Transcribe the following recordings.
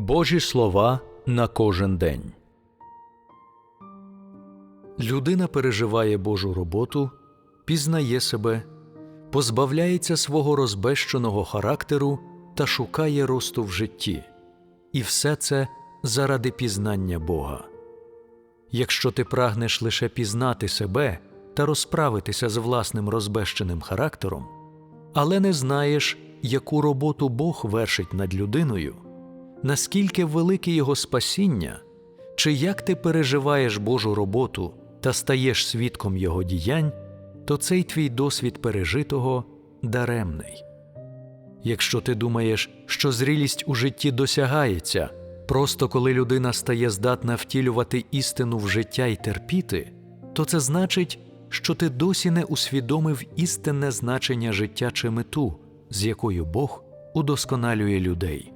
Божі слова на кожен день. Людина переживає Божу роботу, пізнає себе, позбавляється свого розбещеного характеру та шукає росту в житті. І все це заради пізнання Бога. Якщо ти прагнеш лише пізнати себе та розправитися з власним розбещеним характером, але не знаєш, яку роботу Бог вершить над людиною, наскільки велике Його спасіння, чи як ти переживаєш Божу роботу та стаєш свідком Його діянь, то цей твій досвід пережитого даремний. Якщо ти думаєш, що зрілість у житті досягається, просто коли людина стає здатна втілювати істину в життя і терпіти, то це значить, що ти досі не усвідомив істинне значення життя чи мету, з якою Бог удосконалює людей.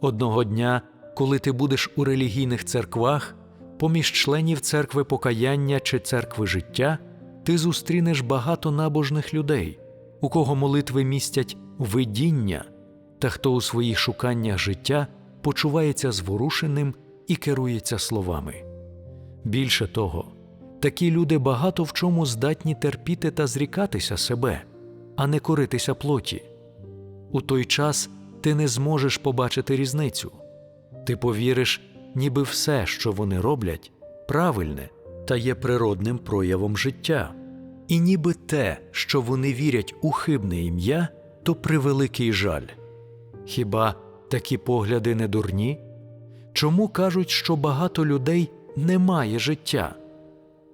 Одного дня, коли ти будеш у релігійних церквах, поміж членів церкви покаяння чи церкви життя, ти зустрінеш багато набожних людей, у кого молитви містять видіння, та хто у своїх шуканнях життя почувається зворушеним і керується словами. Більше того, такі люди багато в чому здатні терпіти та зрікатися себе, а не коритися плоті. У той час ти не зможеш побачити різницю. Ти повіриш, ніби все, що вони роблять, правильне та є природним проявом життя, і ніби те, що вони вірять у хибне ім'я, то превеликий жаль. Хіба такі погляди не дурні? Чому кажуть, що багато людей не має життя?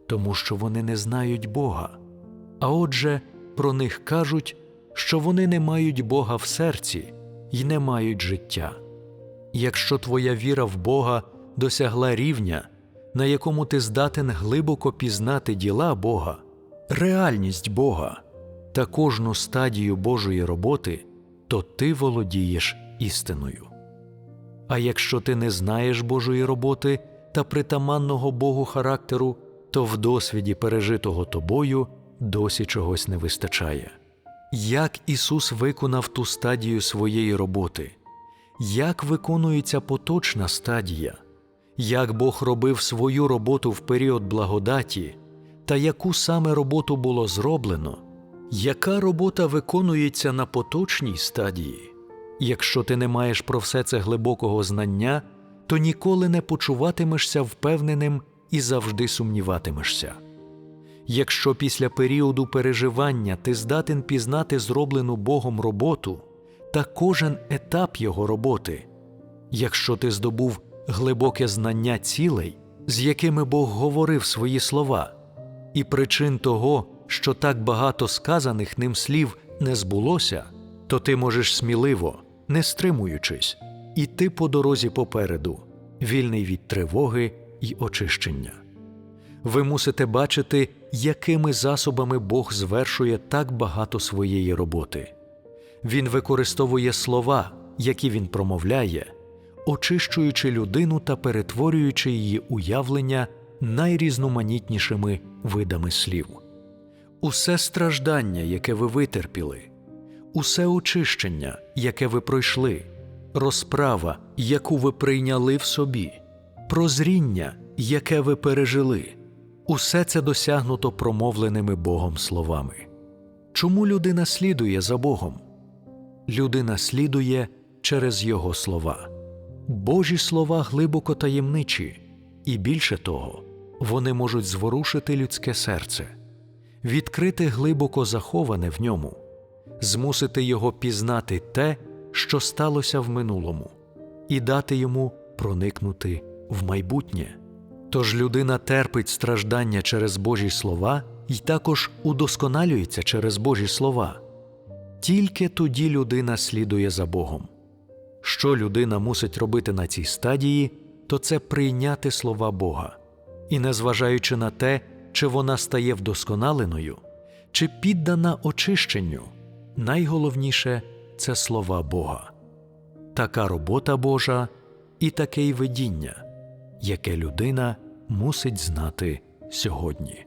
Тому що вони не знають Бога. А отже, про них кажуть, що вони не мають Бога в серці і не мають життя. Якщо твоя віра в Бога досягла рівня, на якому ти здатен глибоко пізнати діла Бога, реальність Бога та кожну стадію Божої роботи, то ти володієш істиною. А якщо ти не знаєш Божої роботи та притаманного Богу характеру, то в досвіді пережитого тобою досі чогось не вистачає. Як Ісус виконав ту стадію своєї роботи, як виконується поточна стадія, як Бог робив свою роботу в період благодаті, та яку саме роботу було зроблено, яка робота виконується на поточній стадії? Якщо ти не маєш про все це глибокого знання, то ніколи не почуватимешся впевненим і завжди сумніватимешся. Якщо після періоду переживання ти здатен пізнати зроблену Богом роботу та кожен етап його роботи, якщо ти здобув глибоке знання цілей, з якими Бог говорив свої слова, і причин того, що так багато сказаних ним слів не збулося, то ти можеш сміливо, не стримуючись, іти по дорозі попереду, вільний від тривоги й очищення. Ви мусите бачити, якими засобами Бог звершує так багато своєї роботи. Він використовує слова, які він промовляє, очищуючи людину та перетворюючи її уявлення найрізноманітнішими видами слів. Усе страждання, яке ви витерпіли, усе очищення, яке ви пройшли, розправа, яку ви прийняли в собі, прозріння, яке ви пережили, усе це досягнуто промовленими Богом словами. Чому людина слідує за Богом? Людина слідує через Його слова. Божі слова глибоко таємничі, і більше того, вони можуть зворушити людське серце, відкрити глибоко заховане в ньому, змусити його пізнати те, що сталося в минулому, і дати йому проникнути в майбутнє. Тож людина терпить страждання через Божі слова і також удосконалюється через Божі слова. Тільки тоді людина слідує за Богом. Що людина мусить робити на цій стадії, то це прийняти слова Бога, і, незважаючи на те, чи вона стає вдосконаленою, чи піддана очищенню, найголовніше це слова Бога. Така робота Божа і таке й видіння, яке людина мусить знати сьогодні.